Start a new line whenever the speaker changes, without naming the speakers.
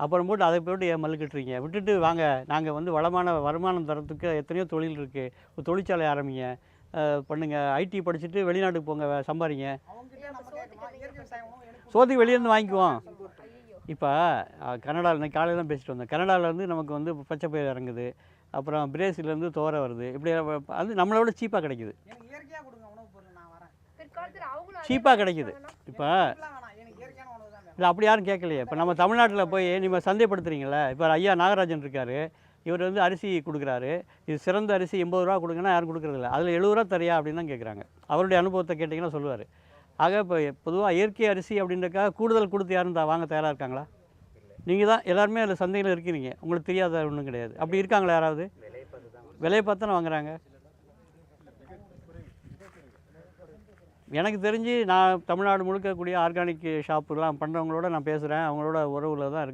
அப்புறம் போட்டு அதை போட்டு ஏன் மல்லுக்கிட்டுறீங்க? விட்டுட்டு வாங்க. நாங்கள் வந்து வளமான வருமானம் தரத்துக்கு எத்தனையோ தொழில் இருக்குது ஒரு தொழிற்சாலை ஆரம்பிங்க. அஹ் பண்ணுங்க. ஐடி படிச்சுட்டு வெளிநாட்டுக்கு போங்க
எனக்கு
சோத்துக்கு வெளியேருந்து வாங்கிக்குவோம். இப்போ கனடாவில் இன்னைக்கு காலையில் தான் பேசிட்டு வந்தேன் கனடாவில் வந்து நமக்கு வந்து பச்சை பயிர் இறங்குது. அப்புறம் பிரேசிலேருந்து தோரை வருது. இப்படி அது நம்மளை விட சீப்பாக கிடைக்குது. சீப்பாக கிடைக்குது. இப்போ இல்லை அப்படி யாரும் கேட்கலையே. இப்போ நம்ம தமிழ்நாட்டில் போய் நீங்கள் சந்தைப்படுத்துறீங்களே இப்போ ஐயா நாகராஜன் இருக்கார் இவர் வந்து அரிசி கொடுக்குறாரு. இது சிறந்த அரிசி எண்பது ரூபா கொடுங்கன்னா யாரும் கொடுக்குறதில்ல. அதில் எழுபது ரூபா தரியா அப்படின்னு தான் கேட்குறாங்க அவருடைய அனுபவத்தை கேட்டிங்கன்னா சொல்லுவார். ஆக இப்போ பொதுவாக இயற்கை அரிசி அப்படின்றக்காக கூடுதல் கொடுத்து யாரும் வாங்க தயாராக இருக்காங்களா? நீங்கள் தான் எல்லாருமே அதில் சந்தையில் இருக்கிறீங்க. உங்களுக்கு தெரியாத ஒன்றும் கிடையாது. அப்படி இருக்காங்களா யாராவது? விலையை பார்த்து தான் வாங்குறாங்க. எனக்கு தெரிஞ்சு நான் தமிழ்நாடு முழுக்க கூடிய ஆர்கானிக் ஷாப்புலாம் பண்ணுறவங்களோட நான் பேசுகிறேன் அவங்களோட உறவில் தான் இருக்கேன்